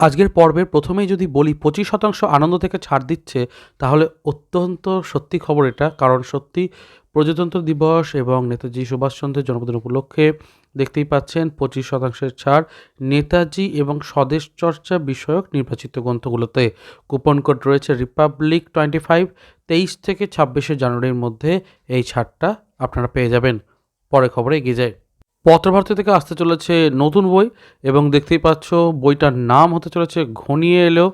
আজকের পর্বের প্রথমেই যদি বলি, পঁচিশ শতাংশ আনন্দ থেকে ছাড় দিচ্ছে, তাহলে অত্যন্ত সত্যি খবর এটা। কারণ সত্যি প্রজাতন্ত্র দিবস এবং নেতাজি সুভাষচন্দ্রের জন্মদিন উপলক্ষে দেখতেই পাচ্ছেন পঁচিশ শতাংশের ছাড় নেতাজি এবং স্বদেশ চর্চা বিষয়ক নির্বাচিত গ্রন্থগুলোতে। কুপন কোড রয়েছে রিপাবলিক টোয়েন্টি ফাইভ, তেইশ থেকে ছাব্বিশে জানুয়ারির মধ্যে এই ছাড়টা আপনারা পেয়ে যাবেন। পরে খবরে এগিয়ে যায় পত্রভারতী থেকে আসতে চলেছে নতুন বই এবং দেখতেই পাচ্ছ বইটার নাম হতে চলেছে ঘনিয়ে এলো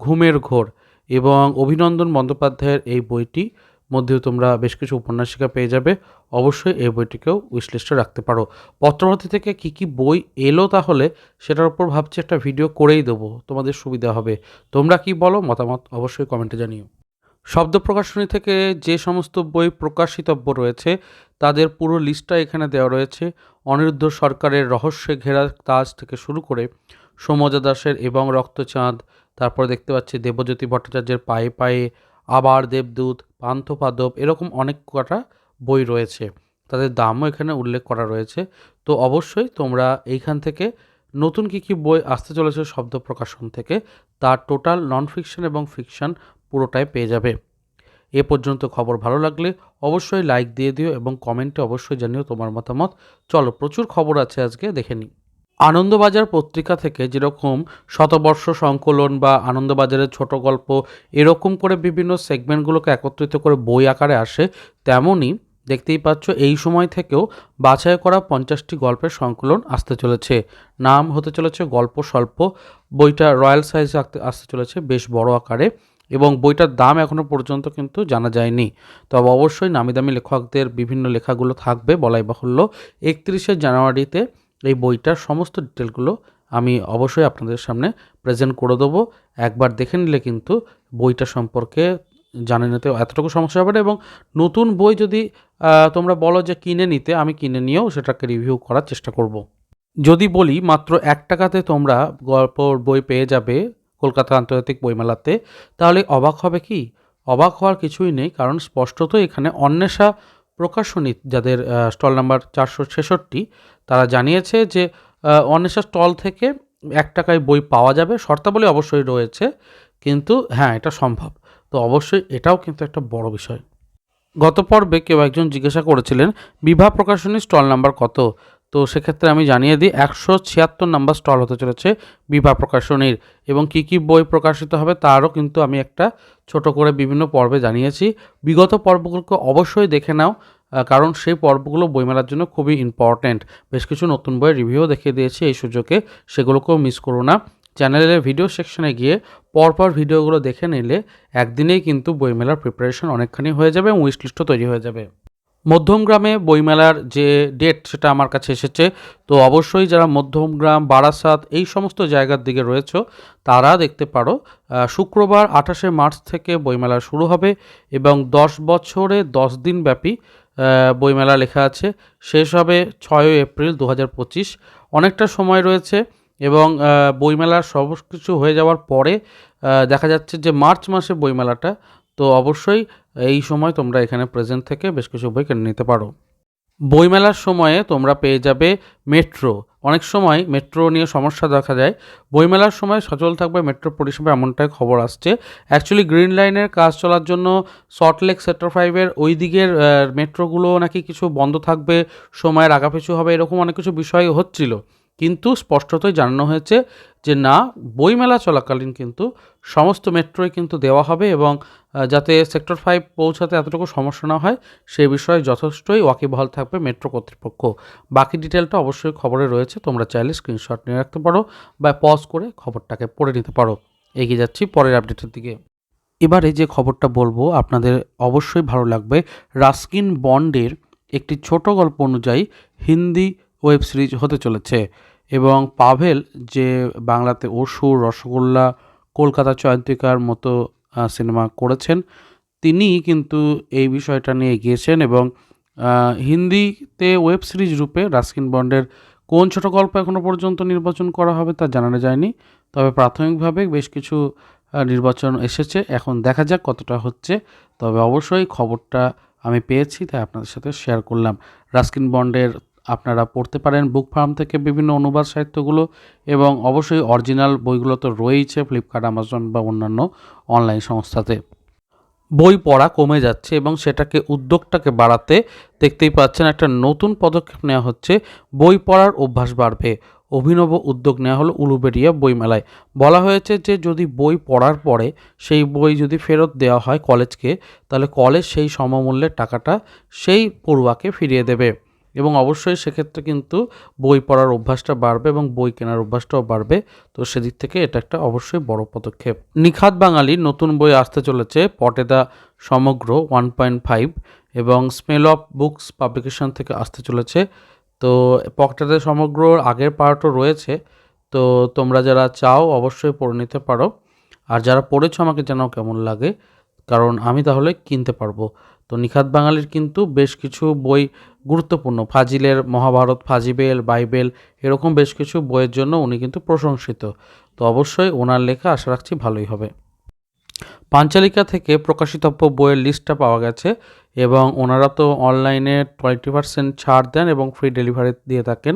ঘুমের ঘোর এবং অভিনন্দন বন্দ্যোপাধ্যায়ের এই বইটি মধ্যেও তোমরা বেশ কিছু উপন্যাসিকা পেয়ে যাবে। অবশ্যই এই বইটিকেও উইশলিস্টে রাখতে পারো। পত্রভারতী থেকে কি কি বই এলো তাহলে সেটার উপর ভাবছি একটা ভিডিও করেই দেবো। তোমাদের সুবিধা হবে। তোমরা কি বলো মতামত অবশ্যই কমেন্টে জানিও। শব্দ প্রকাশনী থেকে যে সমস্ত বই প্রকাশিতব্য রয়েছে, তাদের পুরো লিস্টটা এখানে দেওয়া রয়েছে। অনিরুদ্ধ সরকারের রহস্যে ঘেরা তাজ থেকে শুরু করে সৌমজা দাসের এবং রক্তচাঁদ, তারপর দেখতে পাচ্ছি দেবজ্যোতি ভট্টাচার্যের পায়ে পায়ে আবার দেবদূত, পান্থপাদব, এরকম অনেক কটা বই রয়েছে। তাদের দামও এখানে উল্লেখ করা রয়েছে। তো অবশ্যই তোমরা এইখান থেকে নতুন কী কী বই আসতে চলেছে শব্দ প্রকাশন থেকে, তার টোটাল নন ফিকশন এবং ফিকশন পুরোটাই পেয়ে যাবে। এ পর্যন্ত খবর ভালো লাগলে অবশ্যই লাইক দিয়ে দিও এবং কমেন্টে অবশ্যই জানিও তোমার মতামত। চলো, প্রচুর খবর আছে আজকে, দেখে নিই। আনন্দবাজার পত্রিকা থেকে যেরকম শতবর্ষ সংকলন বা আনন্দবাজারের ছোট গল্প এরকম করে বিভিন্ন সেগমেন্টগুলোকে একত্রিত করে বই আকারে আসে, তেমনই দেখতেই পাচ্ছ এই সময় থেকেও বাছাই করা পঞ্চাশটি গল্পের সংকলন আসতে চলেছে। নাম হতে চলেছে গল্প স্বল্প, বইটা রয়্যাল সাইজে আসতে চলেছে বেশ বড় আকারে। এবং বইটার দাম এখনও পর্যন্ত কিন্তু জানা যায়নি। তবে অবশ্যই নামি দামি লেখকদের বিভিন্ন লেখাগুলো থাকবে বলাই বাহুল্য। একত্রিশে জানুয়ারিতে এই বইটার সমস্ত ডিটেলগুলো আমি অবশ্যই আপনাদের সামনে প্রেজেন্ট করে দেবো। একবার দেখে নিলে কিন্তু বইটা সম্পর্কে জানে নিতে এতটুকু সমস্যা হবে না এবং নতুন বই যদি তোমরা বলো যে কিনে নিতে, আমি কিনে নিয়েও সেটাকে রিভিউ করার চেষ্টা করব। যদি বলি মাত্র এক টাকাতে তোমরা গল্পর বই পেয়ে যাবে কলকাতা আন্তর্জাতিক বইমেলাতে, তাহলে অবাক হবে কি? অবাক হওয়ার কিছুই নেই, কারণ স্পষ্টত এখানে অন্বেষা প্রকাশনী, যাদের স্টল নাম্বার চারশো ছেষট্টি, তারা জানিয়েছে যে অন্বেষা স্টল থেকে এক টাকায় বই পাওয়া যাবে, শর্তাবলী অবশ্যই রয়েছে, কিন্তু হ্যাঁ এটা সম্ভব। তো অবশ্যই এটাও কিন্তু একটা বড় বিষয়। গত পর্বে কেউ একজন জিজ্ঞাসা করেছিলেন, বিভা প্রকাশনী স্টল নাম্বার কত? তো সেক্ষেত্রে আমি জানিয়ে দিই, একশো ছিয়াত্তর নাম্বার স্টল হতে চলেছে বিভা প্রকাশনীর এবং কি কি বই প্রকাশিত হবে তারও কিন্তু আমি একটা ছোট করে বিভিন্ন পর্বে জানিয়েছি। বিগত পর্বগুলোকে অবশ্যই দেখে নাও কারণ সেই পর্বগুলো বইমেলার জন্য খুবই ইম্পর্ট্যান্ট বেশ কিছু নতুন বইয়ের রিভিউ দেখিয়ে দিয়েছি, এই সুযোগে সেগুলোকেও মিস করো না। চ্যানেলের ভিডিও সেকশনে গিয়ে পরপর ভিডিওগুলো দেখে নিলে একদিনেই কিন্তু বইমেলার প্রিপারেশন অনেকখানি হয়ে যাবে এবং উইশলিস্টও তৈরি হয়ে যাবে। মধ্যমগ্রামে বইমেলার যে ডেট সেটা আমার কাছে এসেছে, তো অবশ্যই যারা মধ্যমগ্রাম বারাসাত এই সমস্ত জায়গার দিকে রয়েছে, তারা দেখতে পারো শুক্রবার আঠাশে মার্চ থেকে বইমেলা শুরু হবে এবং দশ বছরে দশ দিন ব্যাপী বইমেলা লেখা আছে। শেষ হবে ছয়ই এপ্রিল দু হাজার পঁচিশ। অনেকটা সময় রয়েছে এবং বইমেলার সব কিছু হয়ে যাওয়ার পরে দেখা যাচ্ছে যে মার্চ মাসে বইমেলাটা, তো অবশ্যই এই সময় তোমরা এখানে প্রেজেন্ট থেকে বেশ কিছু বই কিনে নিতে পারো। বইমেলার সময়ে তোমরা পেয়ে যাবে মেট্রো অনেক সময় মেট্রো নিয়ে সমস্যা দেখা যায়। বইমেলার সময় সচল থাকবে মেট্রো পরিষেবা এমনটাই খবর আসছে। অ্যাকচুয়ালি গ্রিন লাইনের কাজ চলার জন্য সল্টলেক সেক্টর ফাইভের ওই দিকের মেট্রোগুলো নাকি কিছু বন্ধ থাকবে, সময়ের আগাপিছু হবে, এরকম অনেক কিছু বিষয় হচ্ছিল। কিন্তু স্পষ্টতই জানানো হয়েছে যে না, বইমেলা চলাকালীন কিন্তু সমস্ত মেট্রোই কিন্তু দেওয়া হবে এবং যাতে সেক্টর ফাইভ পৌঁছাতে এতটুকু সমস্যা না হয়, সে বিষয়ে যথেষ্টই ওয়াকিবহাল থাকবে মেট্রো কর্তৃপক্ষ। বাকি ডিটেলটা অবশ্যই খবরে রয়েছে, তোমরা চাইলে স্ক্রিনশট নিয়ে রাখতে পারো বা পজ করে খবরটাকে পড়ে নিতে পারো। এগিয়ে যাচ্ছি পরের আপডেটের দিকে। এবারে যে খবরটা বলব, আপনাদের অবশ্যই ভালো লাগবে। রাস্কিন বন্ডের একটি ছোট গল্প অনুযায়ী হিন্দি ওয়েব সিরিজ হতে চলেছে। এবং পাভেল যে বাংলাতে অসুর রসগোল্লা, কলকাতা চয়ন্তিকার মতো সিনেমা করেছেন, তিনি কিন্তু এই বিষয়টা নিয়ে এগিয়েছেন এবং হিন্দিতে ওয়েব সিরিজ রূপে রাস্কিন বন্ডের কোন ছোট গল্প এখনও পর্যন্ত নির্বাচন করা হবে তা জানানো যায়নি, তবে প্রাথমিকভাবে বেশ কিছু নির্বাচন এসেছে, এখন দেখা যাক কতটা হচ্ছে, তবে অবশ্যই খবরটা আমি পেয়েছি, তাই আপনাদের সাথে শেয়ার করলাম। রাস্কিন বন্ডের আপনারা পড়তে পারেন বুক ফার্ম থেকে বিভিন্ন অনুবাদ সাহিত্যগুলো এবং অবশ্যই অরিজিনাল বইগুলো তো রয়েইছে ফ্লিপকার্ট, আমাজন বা অন্যান্য অনলাইন সংস্থাতে। বই পড়া কমে যাচ্ছে এবং সেটাকে, উদ্যোগটাকে বাড়াতে দেখতেই পাচ্ছেন একটা নতুন পদক্ষেপ নেওয়া হচ্ছে। বই পড়ার অভ্যাস বাড়বে। অভিনব উদ্যোগ নেওয়া হলো উলুবেড়িয়া বইমেলায়। বলা হয়েছে যে, যদি বই পড়ার পরে সেই বই যদি ফেরত দেওয়া হয় কলেজকে, তাহলে কলেজ সেই সমমূল্যের টাকাটা সেই পড়ুয়াকে ফিরিয়ে দেবে। এবং অবশ্যই সেক্ষেত্রে কিন্তু বই পড়ার অভ্যাসটা বাড়বে এবং বই কেনার অভ্যাসটাও বাড়বে। তো সেদিক থেকে এটা একটা অবশ্যই বড় পদক্ষেপ। নিখাত বাঙালি নতুন বই আসতে চলেছে পটেদা সমগ্র ওয়ান পয়েন্ট ফাইভ এবং স্মেল অফ বুকস পাবলিকেশন থেকে আসতে চলেছে। তো পকেটেদা সমগ্র আগের পার্টও রয়েছে। তো তোমরা যারা চাও অবশ্যই পড়ে নিতে পারো। আর যারা পড়েছো আমাকে জানাও কেমন লাগে। কারণ আমি তাহলে কিনতে পারব। তো নিখাত বাঙালির কিন্তু বেশ কিছু বই গুরুত্বপূর্ণ। ফাজিলের মহাভারত, ফাজিবেল, বাইবেল এরকম বেশ কিছু বইয়ের জন্য উনি কিন্তু প্রশংসিত। তো অবশ্যই ওনার লেখা আশা রাখছি ভালোই হবে। পাঞ্চালিকা থেকে প্রকাশিতব্য বইয়ের লিস্টটা পাওয়া গেছে এবং ওনারা তো অনলাইনে টোয়েন্টি পার্সেন্ট ছাড় দেন এবং ফ্রি ডেলিভারি দিয়ে থাকেন।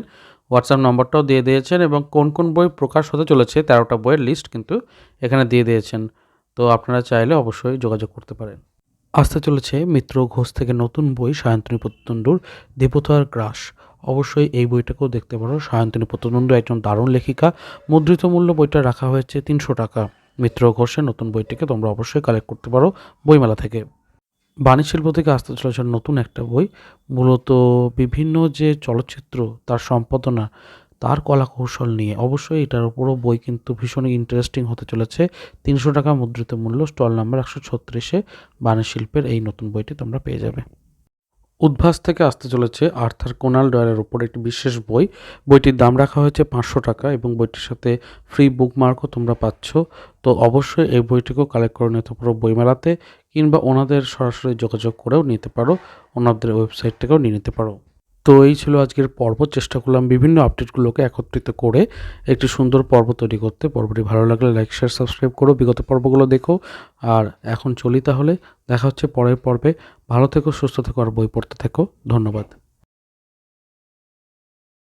হোয়াটসঅ্যাপ নম্বরটাও দিয়ে দিয়েছেন এবং কোন কোন বই প্রকাশ হতে চলেছে তেরোটা বইয়ের লিস্ট কিন্তু এখানে দিয়ে দিয়েছেন। তো আপনারা চাইলে অবশ্যই যোগাযোগ করতে পারেন। আসতে চলেছে মিত্র ঘোষ থেকে নতুন বই সায়ন্তনী প্রত্যণ্ডুর দেবতার গ্রাস। অবশ্যই এই বইটাকেও দেখতে পারো, সায়ন্তনী প্রত্যণ্ডু একজন দারুণ লেখিকা। মুদ্রিত মূল্য বইটা রাখা হয়েছে তিনশো টাকা। মিত্র ঘোষের নতুন বইটিকে তোমরা অবশ্যই কালেক্ট করতে পারো বইমেলা থেকে। বাণী শিল্প থেকে আসতে চলেছে নতুন একটা বই। মূলত বিভিন্ন যে চলচ্চিত্র, তার সম্পাদনা তার কলা কৌশল নিয়ে। অবশ্যই এটার উপরও বই কিন্তু ভীষণই ইন্টারেস্টিং হতে চলেছে। তিনশো টাকা মুদ্রিত মূল্য স্টল নাম্বার একশো ছত্রিশে বাণী শিল্পের এই নতুন বইটি তোমরা পেয়ে যাবে। উদ্ভাস থেকে আসতে চলেছে আর্থার কোনাল ডয়েলের উপর একটি বিশেষ বই। বইটির দাম রাখা হয়েছে পাঁচশো টাকা এবং বইটির সাথে ফ্রি বুকমার্কও তোমরা পাচ্ছ। তো অবশ্যই এই বইটিকেও কালেক্ট করে নিতে পারো বইমেলাতে কিংবা ওনাদের সরাসরি যোগাযোগ করেও নিতে পারো। ওনাদের ওয়েবসাইট থেকেও নিয়ে নিতে পারো। তো এই ছিল আজকের পর্ব। চেষ্টা করলাম বিভিন্ন আপডেটগুলোকে একত্রিত করে একটি সুন্দর পর্ব তৈরি করতে। পর্বটি ভালো লাগলে লাইক শেয়ার সাবস্ক্রাইব করো। বিগত পর্বগুলো দেখো। আর এখন চলি তাহলে। দেখা হচ্ছে পরের পর্বে। ভালো থেকো, সুস্থ থেকো, আর বই পড়তে থেকো। ধন্যবাদ।